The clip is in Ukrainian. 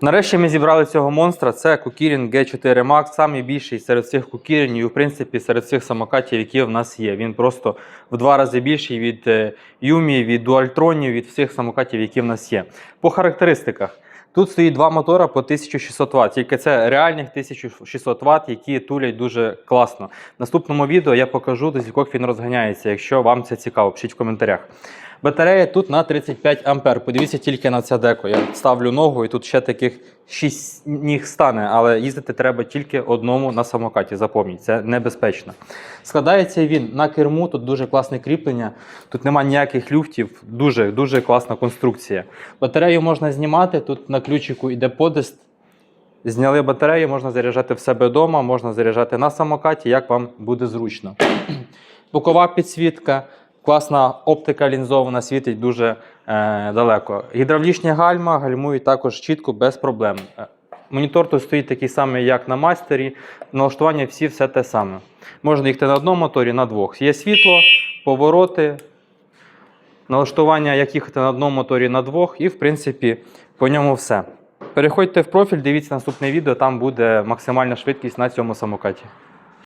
Нарешті ми зібрали цього монстра. Це Kukirin G4 Max, найбільший серед цих кукірінів, і в принципі серед цих самокатів, які в нас є. Він просто в два рази більший від е, Yumi, від Dualtron, від всіх самокатів, які в нас є. По характеристиках. Тут стоїть два мотора по 1600 Вт, тільки це реальних 1600 Вт, які тулять дуже класно. В наступному відео я покажу, до скількох він розганяється, якщо вам це цікаво, пишіть в коментарях. Батарея тут на 35 ампер. Подивіться тільки на це деко. Я ставлю ногу, і тут ще таких 6 ніг стане, але їздити треба тільки одному на самокаті. Запам'ятайте, це небезпечно. Складається він на керму, тут дуже класне кріплення, тут нема ніяких люфтів, дуже дуже класна конструкція. Батарею можна знімати, тут на ключику йде подист. Зняли батарею, можна заряджати в себе вдома, можна заряджати на самокаті, як вам буде зручно. Бокова підсвітка, класна оптика лінзована, світить дуже е, далеко. Гідравлічні гальма гальмують також чітко, без проблем. Е, Монітор тут стоїть такий самий, як на мастері. Налаштування всі все те саме. Можна їхати на одному моторі, на двох. Є світло, повороти, налаштування, як їхати на одному моторі на двох, і в принципі по ньому все. Переходьте в профіль, дивіться наступне відео, там буде максимальна швидкість на цьому самокаті.